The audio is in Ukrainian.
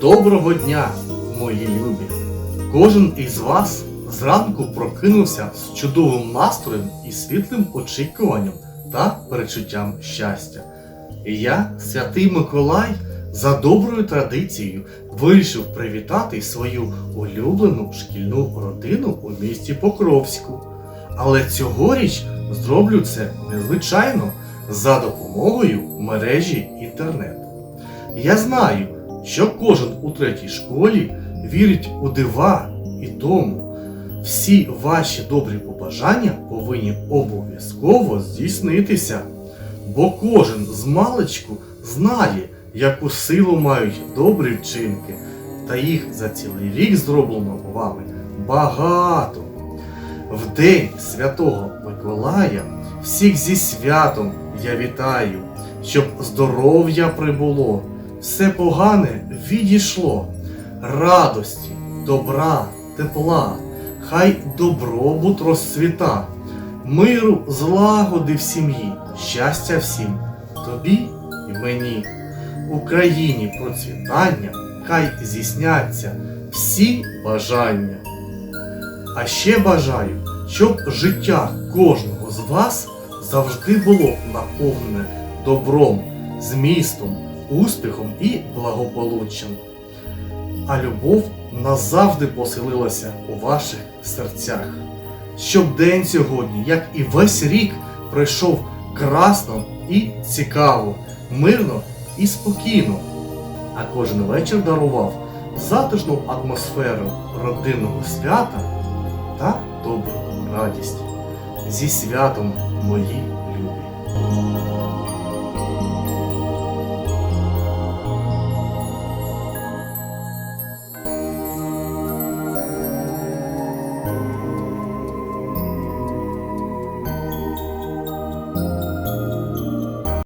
Доброго дня, мої любі! Кожен із вас зранку прокинувся з чудовим настроєм і світлим очікуванням та перечуттям щастя. І я, святий Миколай, за доброю традицією вирішив привітати свою улюблену шкільну родину у місті Покровську. Але цьогоріч зроблю це незвичайно за допомогою мережі інтернет. Я знаю, що кожен у третій школі вірить у дива і тому всі ваші добрі побажання повинні обов'язково здійснитися. Бо кожен з маличку знає, яку силу мають добрі вчинки, та їх за цілий рік зроблено вами багато. В день Святого Миколая всіх зі святом я вітаю, щоб здоров'я прибуло, все погане відійшло, радості, добра, тепла, хай добробут розцвіта, миру, злагоди в сім'ї, щастя всім, тобі і мені, Україні процвітання, хай здійсняться всі бажання. А ще бажаю, щоб життя кожного з вас завжди було наповнене добром, змістом, успіхом і благополуччям. А любов назавжди поселилася у ваших серцях. Щоб день сьогодні, як і весь рік, пройшов красно і цікаво, мирно і спокійно, а кожен вечір дарував затишну атмосферу родинного свята та добру радість. Зі святом, мої любі!